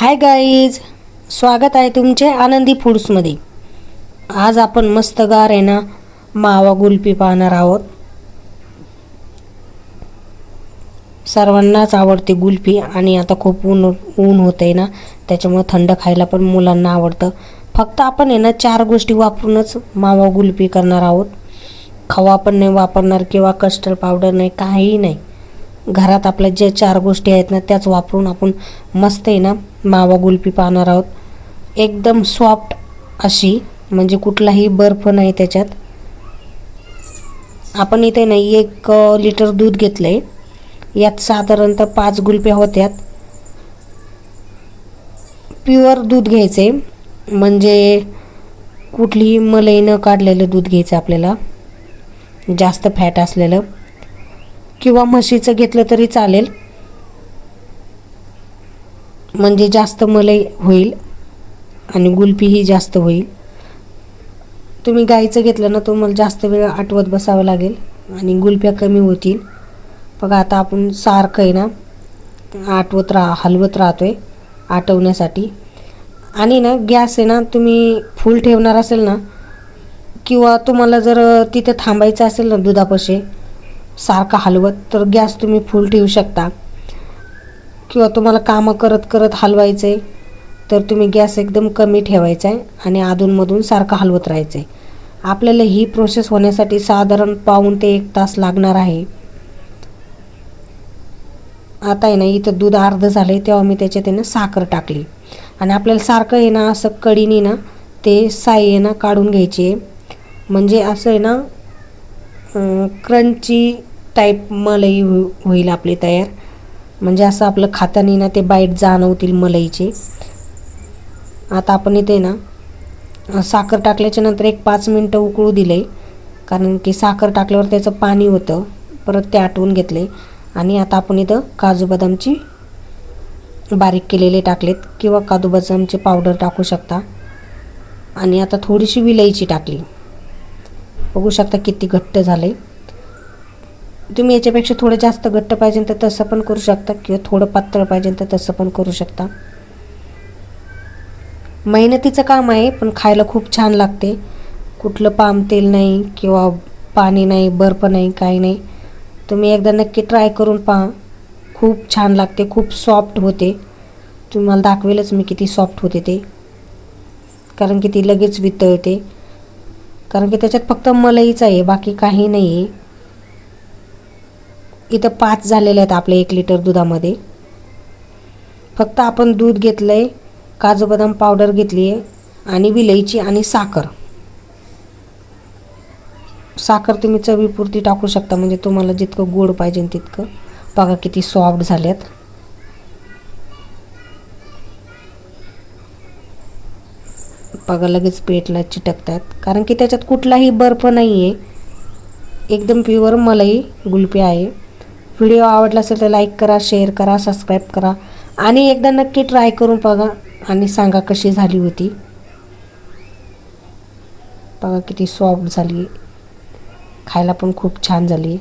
Hi guys स्वागत आहे तुमचे आनंदी फूड्समध्ये. आज आपण मस्त गार आहे ना मावा गुलपी पाहणार आहोत. सर्वांनाच आवडते गुलपी आणि आता खूप ऊन ऊन होतं आहे ना त्याच्यामुळे थंड खायला पण मुलांना आवडतं. फक्त आपण आहे ना चार गोष्टी वापरूनच मावा गुलपी करणार आहोत. खवा पण नाही वापरणार किंवा कस्टर्ड पावडर नाही काहीही नाही. घरात आपल्या ज्या चार गोष्टी आहेत ना त्याच वापरून आपण मस्त आहे ना मावा गुलपी पाहणार आहोत. एकदम सॉफ्ट अशी म्हणजे कुठलाही बर्फ नाही त्याच्यात. आपण इथे नाही एक लिटर दूध घेतलं आहे यात साधारणतः पाच गुलप्या होत्यात. प्युअर दूध घ्यायचं आहे म्हणजे कुठलीही मलई न काढलेलं दूध घ्यायचं आपल्याला. जास्त फॅट असलेलं. किंवा म्हशीचं घेतलं तरी चालेल. म्हणजे जास्त मलई होईल आणि गुलपीही जास्त होईल. तुम्ही गाईचं घेतलं ना तुम्हाला जास्त वेळ आठवत बसावं लागेल आणि गुलप्या कमी होतील. बघा आता आपण सारखं आहे ना आठवत राहा हलवत राहतो आहे आटवण्यासाठी आणि ना गॅस आहे ना तुम्ही फुल ठेवणार असेल ना किंवा तुम्हाला जर तिथे थांबायचं असेल ना दुधापाशी सारखा हलवत तर गॅस तुम्ही फुल ठेवू शकता. किंवा तुम्हाला कामं करत करत हलवायचं आहे तर तुम्ही गॅस एकदम कमी ठेवायचा आहे आणि अधूनमधून सारखं हलवत राहायचं आहे आपल्याला ही प्रोसेस होण्यासाठी साधारण पाऊण ते एक तास लागणार आहे. आता आहे ना इथं दूध अर्ध झालं आहे तेव्हा मी त्याच्यात आहे ना साखर टाकली. आणि आपल्याला सारखं आहे ना असं कडीने ना ते साई आहे ना काढून घ्यायची आहे म्हणजे असं आहे ना क्रंची टाईप मलई हो होईल आपली तयार. म्हणजे असं आपलं खातानी ना ते बाईट जाणवतील मलईचे. आता आपण इथे ना साखर टाकल्याच्या नंतर एक पाच मिनटं उकळू दिले कारण की साखर टाकल्यावर त्याचं पाणी होतं. परत ते आटवून घेतले आणि आता आपण इथं काजू बदामची बारीक केलेले टाकलेत. किंवा काजू बदामची पावडर टाकू शकता. आणि आता थोडीशी विलायची टाकली. बघू शकता किती घट्ट झाले तुम्ही याच्यापेक्षा थोडं जास्त घट्ट पाहिजे तर तसं पण करू शकता किंवा थोडं पातळ पाहिजे तर तसं पण करू शकता. मेहनतीचं काम आहे पण खायला खूप छान लागते. कुठलं पाम तेल नाही किंवा पाणी नाही बर्फ नाही काही नाही. तुम्ही एकदा नक्की ट्राय करून पहा. खूप छान लागते खूप सॉफ्ट होते. तुम्हाला दाखवेलच मी किती सॉफ्ट होते ते. कारण की ती लगेच वितळते. कारण की त्याच्यात फक्त मलईच आहे बाकी काही नाही आहे इथं पाच झालेले आहेत आपल्या एक लिटर दुधामध्ये. फक्त आपण दूध घेतलं आहे काजू बदाम पावडर घेतली आहे आणि विलईची आणि साखर. साखर तुम्ही चवीपुरती टाकू शकता म्हणजे तुम्हाला जितकं गोड पाहिजे तितकं. बघा किती सॉफ्ट झाल्यात बघा लगेच पेटला चिटकतात. कारण की त्याच्यात कुठलाही बर्फ नाही आहे एकदम प्युअर मलई गुलपी आहे. व्हिडिओ आवडला असेल तर लाईक करा शेअर करा सबस्क्राईब करा. आणि एकदा नक्की ट्राय करून बघा आणि सांगा कशी झाली होती. बघा किती सॉफ्ट झाली. खायला पण खूप छान झाली.